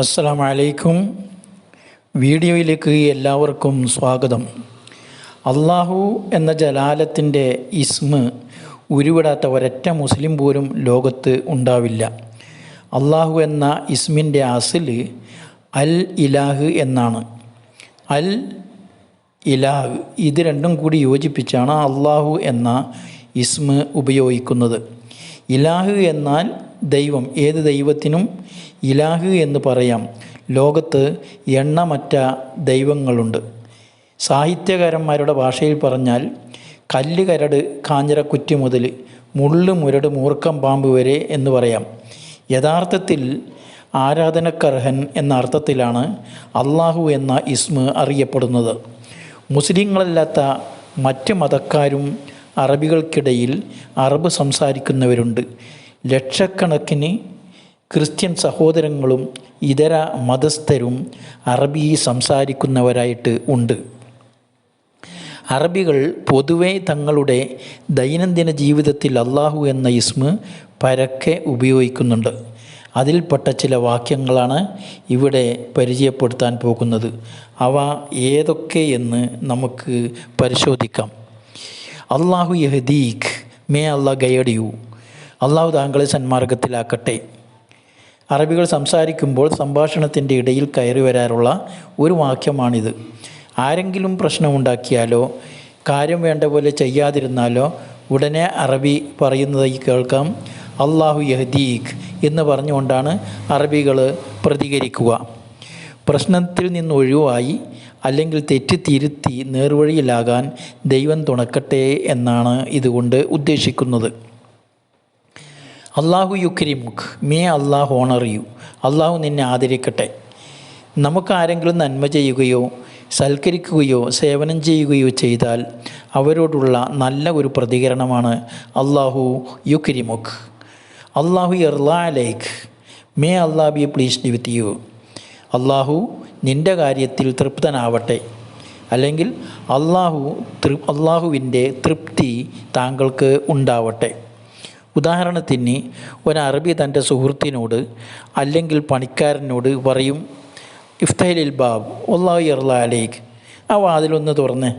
അസ്സലാമു അലൈക്കും വീഡിയോയിലേക്ക് എല്ലാവർക്കും സ്വാഗതം. അള്ളാഹു എന്ന ജലാലത്തിന്റെ ഇസ്മ് ഉരുവിടാത്ത ഒരൊറ്റ മുസ്ലിം പോലും ലോകത്ത് ഉണ്ടാവില്ല. അള്ളാഹു എന്ന ഇസ്മിന്റെ അസിൽ അൽ ഇലാഹ് എന്നാണ്. അൽ ഇലാഹ് ഇത് രണ്ടും കൂടി യോജിപ്പിച്ചാണ് അള്ളാഹു എന്ന ഇസ്മ് ഉപയോഗിക്കുന്നത്. ഇലാഹ് എന്നാൽ ദൈവം. ഏത് ദൈവത്തിനും ഇലാഹു എന്ന് പറയാം. ലോകത്ത് എണ്ണമറ്റ ദൈവങ്ങളുണ്ട്. സാഹിത്യകാരന്മാരുടെ ഭാഷയിൽ പറഞ്ഞാൽ കല്ല് കരട് കാഞ്ഞിരക്കുറ്റി മുതൽ മുള്ള് മുരട് മൂർക്കം പാമ്പ് വരെ എന്ന് പറയാം. യഥാർത്ഥത്തിൽ ആരാധനക്കർഹൻ എന്ന അർത്ഥത്തിലാണ് അള്ളാഹു എന്ന ഇസ്മ് അറിയപ്പെടുന്നത്. മുസ്ലിങ്ങളല്ലാത്ത മറ്റ് മതക്കാരും അറബികൾക്കിടയിൽ അറബ് സംസാരിക്കുന്നവരുണ്ട്. ലക്ഷക്കണക്കിന് ക്രിസ്ത്യൻ സഹോദരങ്ങളും ഇതര മതസ്ഥരും അറബി സംസാരിക്കുന്നവരായിട്ട് ഉണ്ട്. അറബികൾ പൊതുവെ തങ്ങളുടെ ദൈനംദിന ജീവിതത്തിൽ അള്ളാഹു എന്ന ഇസ്മ് പരക്കെ ഉപയോഗിക്കുന്നുണ്ട്. അതിൽപ്പെട്ട ചില വാക്യങ്ങളാണ് ഇവിടെ പരിചയപ്പെടുത്താൻ പോകുന്നത്. അവ ഏതൊക്കെ എന്ന് നമുക്ക് പരിശോധിക്കാം. അള്ളാഹു യഹദീഖ് മേ അള്ളാഹ് ഗൈഡ് യു അള്ളാഹു താങ്കളെ സന്മാർഗത്തിലാക്കട്ടെ. അറബികൾ സംസാരിക്കുമ്പോൾ സംഭാഷണത്തിന്റെ ഇടയിൽ കയറി വരാറുള്ള ഒരു വാക്യമാണിത്. ആരെങ്കിലും പ്രശ്നമുണ്ടാക്കിയാലോ കാര്യം വേണ്ട പോലെ ചെയ്യാതിരുന്നാലോ ഉടനെ അറബി പറയുന്നതായി കേൾക്കാം അള്ളാഹു യഹദീഖ് എന്ന് പറഞ്ഞുകൊണ്ടാണ് അറബികൾ പ്രതികരിക്കുക. പ്രശ്നത്തിൽ നിന്ന് ഒഴിവായി അല്ലെങ്കിൽ തെറ്റ് തിരുത്തി നേർവഴിയിലാകാൻ ദൈവം തുണക്കട്ടെ എന്നാണ് ഇതുകൊണ്ട് ഉദ്ദേശിക്കുന്നത്. അള്ളാഹു യുക്രിമുഖ് മേ അള്ളാഹു ഓണർ യു അള്ളാഹു നിന്നെ ആദരിക്കട്ടെ. നമുക്ക് ആരെങ്കിലും നന്മ ചെയ്യുകയോ സൽക്കരിക്കുകയോ സേവനം ചെയ്യുകയോ ചെയ്താൽ അവരോടുള്ള നല്ല ഒരു പ്രതികരണമാണ് അള്ളാഹു യുക്രിമുഖ് അള്ളാഹു ഇർലാ ലൈഖ് may Allah be pleased with you അള്ളാഹു നിന്റെ കാര്യത്തിൽ തൃപ്തനാവട്ടെ. അല്ലെങ്കിൽ അള്ളാഹു തൃ അള്ളാഹുവിന്റെ തൃപ്തി താങ്കൾക്ക് ഉണ്ടാവട്ടെ. ഉദാഹരണത്തിന് ഒരു അറബി തന്റെ സുഹൃത്തിനോട് അല്ലെങ്കിൽ പണിക്കാരനോട് പറയും ഇഫ്തഹലിൽ ബാബ് അള്ളാഹു ഇർല അലേക്ക് ആ വാതിലൊന്ന് തുറന്ന്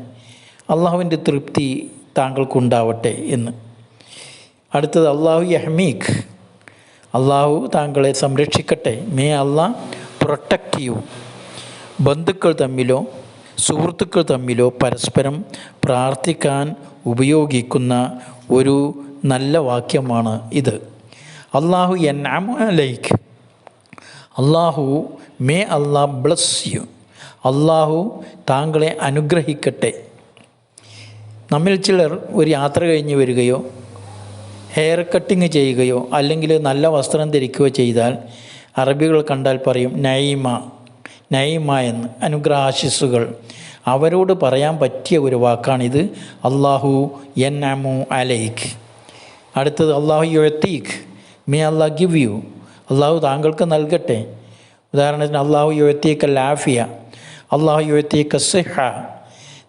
അള്ളാഹുവിന്റെ തൃപ്തി താങ്കൾക്കുണ്ടാവട്ടെ എന്ന്. അടുത്തത് അള്ളാഹു യഹ്മീഖ് അള്ളാഹു താങ്കളെ സംരക്ഷിക്കട്ടെ. മേ അള്ളാഹ് പ്രൊട്ടക്റ്റ് ചെയ്യൂ ബന്ധുക്കൾ തമ്മിലോ സുഹൃത്തുക്കൾ തമ്മിലോ പരസ്പരം പ്രാർത്ഥിക്കാൻ ഉപയോഗിക്കുന്ന ഒരു നല്ല വാക്യമാണ് ഇത്. അള്ളാഹു എൻ അമലൈക്ക് അള്ളാഹു മേ അള്ളാഹ് ബ്ലസ് യു. അള്ളാഹു താങ്കളെ അനുഗ്രഹിക്കട്ടെ. നമ്മിൽ ചിലർ ഒരു യാത്ര കഴിഞ്ഞ് വരികയോ ഹെയർ കട്ടിങ് ചെയ്യുകയോ അല്ലെങ്കിൽ നല്ല വസ്ത്രം ധരിക്കുകയോ ചെയ്താൽ അറബികൾ കണ്ടാൽ പറയും നൈമ നൈമ എന്ന്. അനുഗ്രഹാശിസുകൾ അവരോട് പറയാൻ പറ്റിയ ഒരു വാക്കാണിത്. അള്ളാഹു എൻ അമു അലൈഖ് അടുത്തത് അള്ളാഹു യുഴത്തീഖ് മേ അള്ളാഹ് ഗിവ് യു. അള്ളാഹു താങ്കൾക്ക് നൽകട്ടെ. ഉദാഹരണത്തിന് അള്ളാഹു യുഴത്തീക്ക ലാഫിയ അള്ളാഹു യുഴത്തീക്ക സിഹ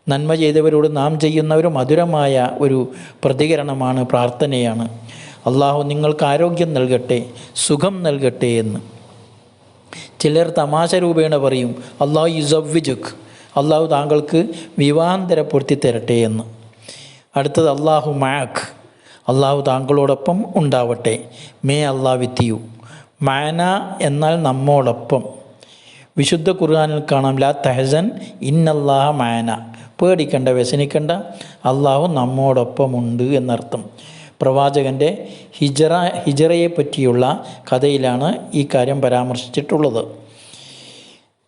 നന്മ ചെയ്തവരോട് നാം ചെയ്യുന്ന ഒരു മധുരമായ ഒരു പ്രതികരണമാണ് പ്രാർത്ഥനയാണ്. അള്ളാഹു നിങ്ങൾക്ക് ആരോഗ്യം നൽകട്ടെ സുഖം നൽകട്ടെ എന്ന്. ചിലർ തമാശ രൂപേണ പറയും അള്ളാഹു യുസവ്വിജുഖ് അള്ളാഹു താങ്കൾക്ക് വിവാഹാന്തരപ്പെടുത്തി തരട്ടെ എന്ന്. അടുത്തത് അള്ളാഹു മാഖ് അള്ളാഹു താങ്കളോടൊപ്പം ഉണ്ടാവട്ടെ. മേ അള്ളാഹ് വിത്തിയു മാന എന്നാൽ നമ്മോടൊപ്പം. വിശുദ്ധ ഖുർആാനിൽ കാണാം ലാ തെഹസൻ ഇന്നല്ലാഹ മാന. പേടിക്കണ്ട വ്യസനിക്കണ്ട. അള്ളാഹു നമ്മോടൊപ്പമുണ്ട് എന്നർത്ഥം. പ്രവാചകന്റെ ഹിജറ ഹിജറയെ പറ്റിയുള്ള കഥയിലാണ് ഈ കാര്യം പരാമർശിച്ചിട്ടുള്ളത്.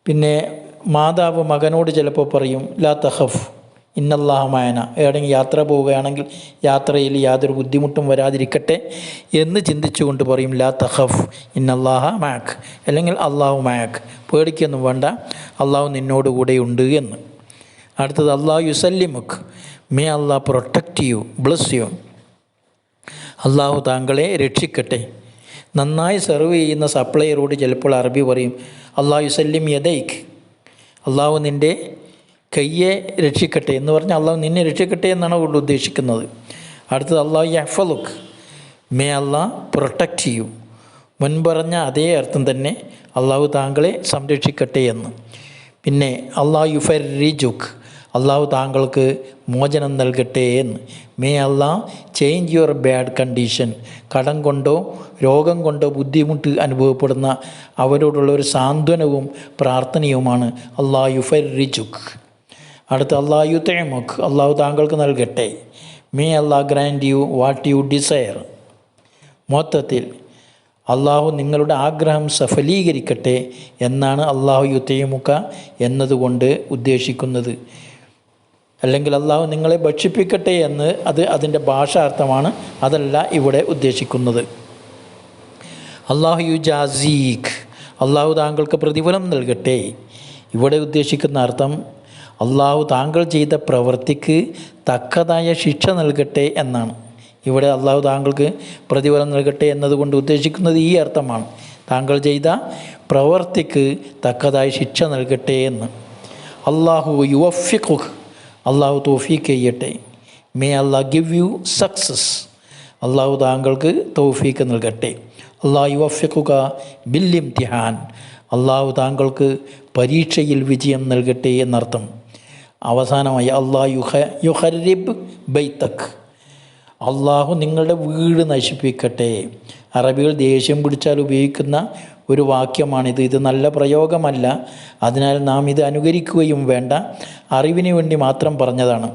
പിന്നെ മാതാവ് മകനോട് ചിലപ്പോൾ പറയും ലാ തഹഫ് ഇന്നല്ലാഹമായന എവിടെയെങ്കിലും യാത്ര പോവുകയാണെങ്കിൽ യാത്രയിൽ യാതൊരു ബുദ്ധിമുട്ടും വരാതിരിക്കട്ടെ എന്ന് ചിന്തിച്ചുകൊണ്ട് പറയും ലാ തഹഫ് ഇന്നല്ലാഹ മാക്ക് അല്ലെങ്കിൽ അള്ളാഹു മാക്ക് പേടിക്കൊന്നും വേണ്ട അള്ളാഹു നിന്നോട് കൂടെയുണ്ട് എന്ന്. അടുത്തത് അള്ളാഹു യുസല്ലിമുഖ് may Allah protect you bless you അള്ളാഹു താങ്കളെ രക്ഷിക്കട്ടെ. നന്നായി സെർവ് ചെയ്യുന്ന സപ്ലൈയറോട് ചിലപ്പോൾ അറബി പറയും അള്ളാഹു സല്ലിം യദൈഖ് അള്ളാഹു നിന്റെ കയ്യെ രക്ഷിക്കട്ടെ. എന്ന് പറഞ്ഞാൽ അള്ളാഹു നിന്നെ രക്ഷിക്കട്ടെ എന്നാണ് കൊണ്ട് ഉദ്ദേശിക്കുന്നത്. അടുത്തത് അള്ളാഹു യഹ്ഫലുഖ് മേ അള്ളാഹ് പ്രൊട്ടക്റ്റ് ചെയ്യൂ. മുൻപറഞ്ഞ അതേ അർത്ഥം തന്നെ അള്ളാഹു താങ്കളെ സംരക്ഷിക്കട്ടെ എന്ന്. പിന്നെ അള്ളാഹു യുഫരിജുക്ക് അള്ളാഹു താങ്കൾക്ക് മോചനം നൽകട്ടെ എന്ന്. May Allah change your bad condition കടം കൊണ്ടോ രോഗം കൊണ്ടോ ബുദ്ധിമുട്ട് അനുഭവപ്പെടുന്ന അവരോടുള്ള ഒരു സാന്ത്വനവും പ്രാർത്ഥനയുമാണ്. അള്ളാഹു യുഫരിജുക്ക് അടുത്ത അള്ളാഹു തേമുഖ് അള്ളാഹു താങ്കൾക്ക് നൽകട്ടെ. May Allah grant you what you desire മൊത്തത്തിൽ അള്ളാഹു നിങ്ങളുടെ ആഗ്രഹം സഫലീകരിക്കട്ടെ എന്നാണ് അള്ളാഹു യുത്തേമുക്ക എന്നതുകൊണ്ട് ഉദ്ദേശിക്കുന്നത്. അല്ലെങ്കിൽ അള്ളാഹു നിങ്ങളെ ഭക്ഷിപ്പിക്കട്ടെ എന്ന് അത് അതിന്റെ ഭാഷാർത്ഥമാണ് അതല്ല ഇവിടെ ഉദ്ദേശിക്കുന്നത്. അള്ളാഹു യു ജാസീഖ് അള്ളാഹു താങ്കൾക്ക് പ്രതിഫലം നൽകട്ടെ. ഇവിടെ ഉദ്ദേശിക്കുന്ന അർത്ഥം അള്ളാഹു താങ്കൾ ചെയ്ത പ്രവൃത്തിക്ക് തക്കതായ ശിക്ഷ നൽകട്ടെ എന്നാണ്. ഇവിടെ അള്ളാഹു താങ്കൾക്ക് പ്രതിഫലം നൽകട്ടെ എന്നതുകൊണ്ട് ഉദ്ദേശിക്കുന്നത് ഈ അർത്ഥമാണ്. താങ്കൾ ചെയ്ത പ്രവൃത്തിക്ക് തക്കതായ ശിക്ഷ നൽകട്ടെ എന്ന്. അള്ളാഹു യുവഫിഖുഖ് അള്ളാഹു തോഫീക്ക് ചെയ്യട്ടെ. May Allah give you success അള്ളാഹു താങ്കൾക്ക് തൗഫീക്ക് നൽകട്ടെ. അള്ളാഹു ബില്ലിം തിഹാൻ അള്ളാഹു താങ്കൾക്ക് പരീക്ഷയിൽ വിജയം നൽകട്ടെ എന്നർത്ഥം. അവസാനമായി അള്ളാഹു യുഹ യുഹരിബ് ബൈത്തക് അള്ളാഹു നിങ്ങളുടെ വീട് നശിപ്പിക്കട്ടെ. അറബികൾ ദേഷ്യം പിടിച്ചാൽ ഉപയോഗിക്കുന്ന ഒരു വാക്യമാണിത്. ഇത് നല്ല പ്രയോഗമല്ല. അതിനാൽ നാം ഇത് അനുകരിക്കുകയും വേണ്ട. അറിവിന് വേണ്ടി മാത്രം പറഞ്ഞതാണ്.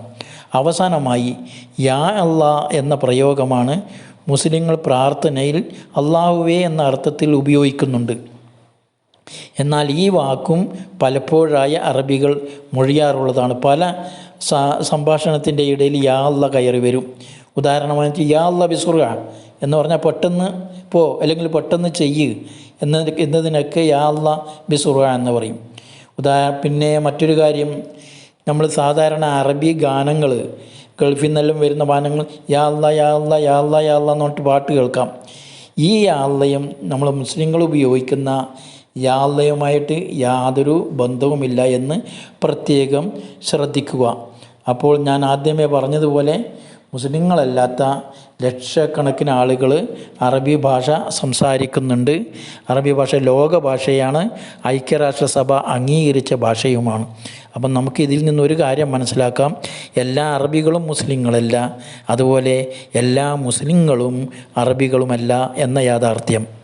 അവസാനമായി യാ അള്ളാ എന്ന പ്രയോഗമാണ് മുസ്ലിങ്ങൾ പ്രാർത്ഥനയിൽ അള്ളാഹുവേ എന്ന അർത്ഥത്തിൽ ഉപയോഗിക്കുന്നുണ്ട്. എന്നാൽ ഈ വാക്കും പലപ്പോഴായ അറബികൾ മൊഴിയാറുള്ളതാണ്. പല സംഭാഷണത്തിന്റെ ഇടയിൽ യാ അല്ല കയറി വരും. ഉദാഹരണമായി യാ അല്ല ബിസുറ എന്ന് പറഞ്ഞാൽ പെട്ടെന്ന് പോ അല്ലെങ്കിൽ പെട്ടെന്ന് ചെയ്യ് എന്ന എന്നതിനൊക്കെ യാ അല്ല ബിസുറ എന്ന് പറയും. ഉദാ പിന്നെ മറ്റൊരു കാര്യം നമ്മൾ സാധാരണ അറബി ഗാനങ്ങൾ ഗൾഫിൽ നിന്നെല്ലാം വരുന്ന ഗാനങ്ങൾ യാ അല്ല യാ അല്ല യാ അല്ല യാ അല്ല എന്ന് പറഞ്ഞിട്ട് പാട്ട് കേൾക്കാം. ഈ യാ അല്ലയും നമ്മൾ മുസ്ലിങ്ങൾ ഉപയോഗിക്കുന്ന യാള്ളയുമായിട്ട് യാതൊരു ബന്ധവുമില്ല എന്ന് പ്രത്യേകം ശ്രദ്ധിക്കുക. അപ്പോൾ ഞാൻ ആദ്യമേ പറഞ്ഞതുപോലെ മുസ്ലിങ്ങളല്ലാത്ത ലക്ഷക്കണക്കിന് ആളുകൾ അറബി ഭാഷ സംസാരിക്കുന്നുണ്ട്. അറബി ഭാഷ ലോക ഭാഷയാണ്. ഐക്യരാഷ്ട്രസഭ അംഗീകരിച്ച ഭാഷയുമാണ്. അപ്പം നമുക്ക് ഇതിൽ നിന്നൊരു കാര്യം മനസ്സിലാക്കാം. എല്ലാ അറബികളും മുസ്ലിങ്ങളല്ല. അതുപോലെ എല്ലാ മുസ്ലിങ്ങളും അറബികളുമല്ല എന്ന യാഥാർത്ഥ്യം.